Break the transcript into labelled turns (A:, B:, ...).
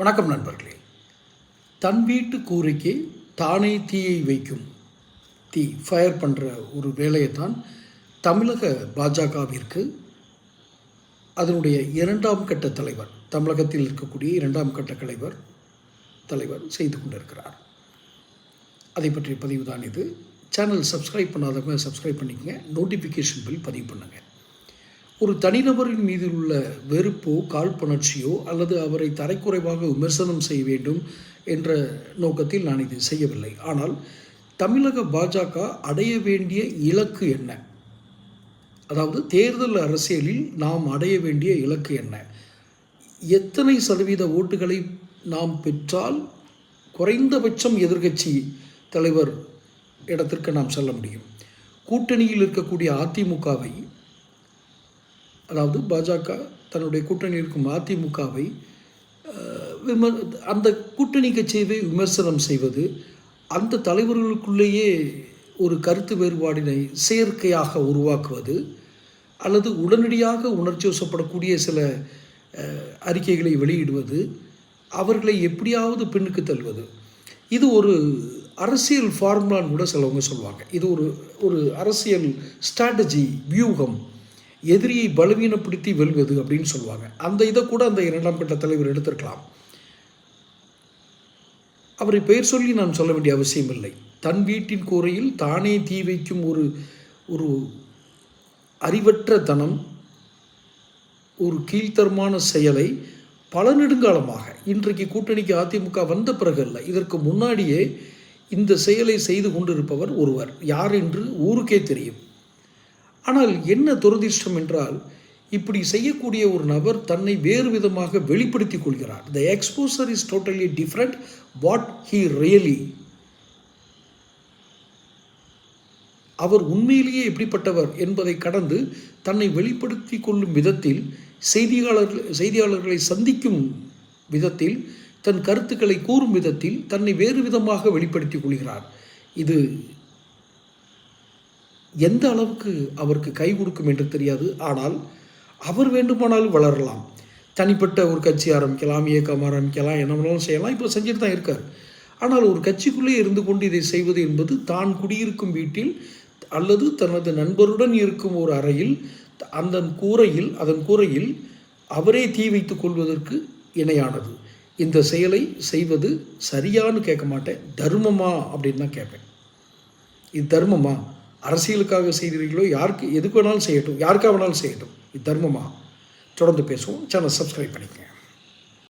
A: வணக்கம் நண்பர்களே. தன் வீட்டு கூரைக்கு தானே தீயை வைக்கும் தீ ஃபயர் பண்ணுற ஒரு வேலையை தான் தமிழக பாஜகவிற்கு அதனுடைய இரண்டாம் கட்ட தலைவர் தமிழகத்தில் இருக்கக்கூடிய இரண்டாம் கட்ட தலைவர் தலைவர் செய்து கொண்டிருக்கிறார். அதை பற்றிய பதிவு தான் இது. சேனல் சப்ஸ்கிரைப் பண்ணாதவங்க சப்ஸ்கிரைப் பண்ணிக்கங்க. நோட்டிஃபிகேஷன் பில் பதிவு பண்ணுங்கள் ஒரு தனிநபரின் மீது உள்ள வெறுப்போ காழ்ப்புணர்ச்சியோ அல்லது அவரை தரைக்குறைவாக விமர்சனம் செய்ய வேண்டும் என்ற நோக்கத்தில் நான் இதை செய்யவில்லை. ஆனால் தமிழக பாஜக அடைய வேண்டிய இலக்கு என்ன? அதாவது தேர்தல் அரசியலில் நாம் அடைய வேண்டிய இலக்கு என்ன? எத்தனை சதவீத ஓட்டுகளை நாம் பெற்றால் குறைந்தபட்சம் எதிர்க்கட்சி தலைவர் இடத்திற்கு நாம் செல்ல முடியும்? கூட்டணியில் இருக்கக்கூடிய அதிமுகவை அதாவது பாஜக தன்னுடைய கூட்டணி இருக்கும் அதிமுகவை விமர் விம அந்த கூட்டணி கட்சியை விமர்சனம் செய்வது அந்த தலைவர்களுக்குள்ளேயே ஒரு கருத்து வேறுபாடினை செயற்கையாக உருவாக்குவது அல்லது உடனடியாக உணர்ச்சி வசப்படக்கூடிய சில அறிக்கைகளை வெளியிடுவது அவர்களை எப்படியாவது பின்னுக்கு தள்ளுவது. இது ஒரு அரசியல் ஃபார்முலான்னு கூட சிலவங்க சொல்லுவாங்க இது ஒரு ஒரு அரசியல் ஸ்ட்ராட்டஜி வியூகம். எதிரியை பலவீனப்படுத்தி வெல்வது அப்படின்னு சொல்லுவாங்க. அந்த இதை கூட அந்த இரண்டாம் கட்ட தலைவர் எடுத்திருக்கலாம். அவரை பெயர் சொல்லி நான் சொல்ல வேண்டிய அவசியம் இல்லை. தன் வீட்டின் கூரையில் தானே தீ வைக்கும் ஒரு ஒரு அறிவற்ற தனம் ஒரு கீழ்த்தரமான செயலை பல நெடுங்காலமாக இன்றைக்கு கூட்டணிக்கு அதிமுக வந்த பிறகு அல்ல இதற்கு முன்னாடியே இந்த செயலை செய்து கொண்டிருப்பவர் ஒருவர். யார் என்று ஊருக்கே தெரியும். ஆனால் என்ன துரதிர்ஷ்டம் என்றால் இப்படி செய்யக்கூடிய ஒரு நபர் தன்னை வேறு விதமாக வெளிப்படுத்திக் கொள்கிறார். The exposure is totally different what he really அவர் உண்மையிலேயே எப்படிப்பட்டவர் என்பதை கடந்து தன்னை வெளிப்படுத்தி கொள்ளும் விதத்தில் செய்தியாளர்கள் செய்தியாளர்களை சந்திக்கும் விதத்தில் தன் கருத்துக்களை கூறும் விதத்தில் தன்னை வேறு விதமாக வெளிப்படுத்திக் கொள்கிறார். இது எந்த அளவுக்கு அவருக்கு கை கொடுக்கும் என்று தெரியாது. ஆனால் அவர் வேண்டுமானாலும் வளரலாம். தனிப்பட்ட ஒரு கட்சி ஆரம்பிக்கலாம் இயக்கம் ஆரம்பிக்கலாம் என்ன வேணாலும் செய்யலாம். இப்போ செஞ்சுட்டு தான் இருக்கார். ஆனால் ஒரு கட்சிக்குள்ளே இருந்து கொண்டு இதை செய்வது என்பது தான் குடியிருக்கும் வீட்டில் அல்லது தனது நண்பருடன் இருக்கும் ஒரு அறையில் அந்த கூரையில் அதன் கூரையில் அவரே தீ வைத்து கொள்வதற்கு இணையானது. இந்த செயலை செய்வது சரியான்னு கேட்க மாட்டேன். தர்மமா அப்படின்னு தான் கேட்பேன். இது தர்மமா? அரசியலுக்காக செய்கிறீர்களோ யாருக்கு எதுக்கு வேணாலும் செய்யட்டும் யாருக்காக வேணாலும் செய்யட்டும் இது தர்மமாக தொடர்ந்து பேசுவோம். சேனல் சப்ஸ்கிரைப் பண்ணிக்கங்க.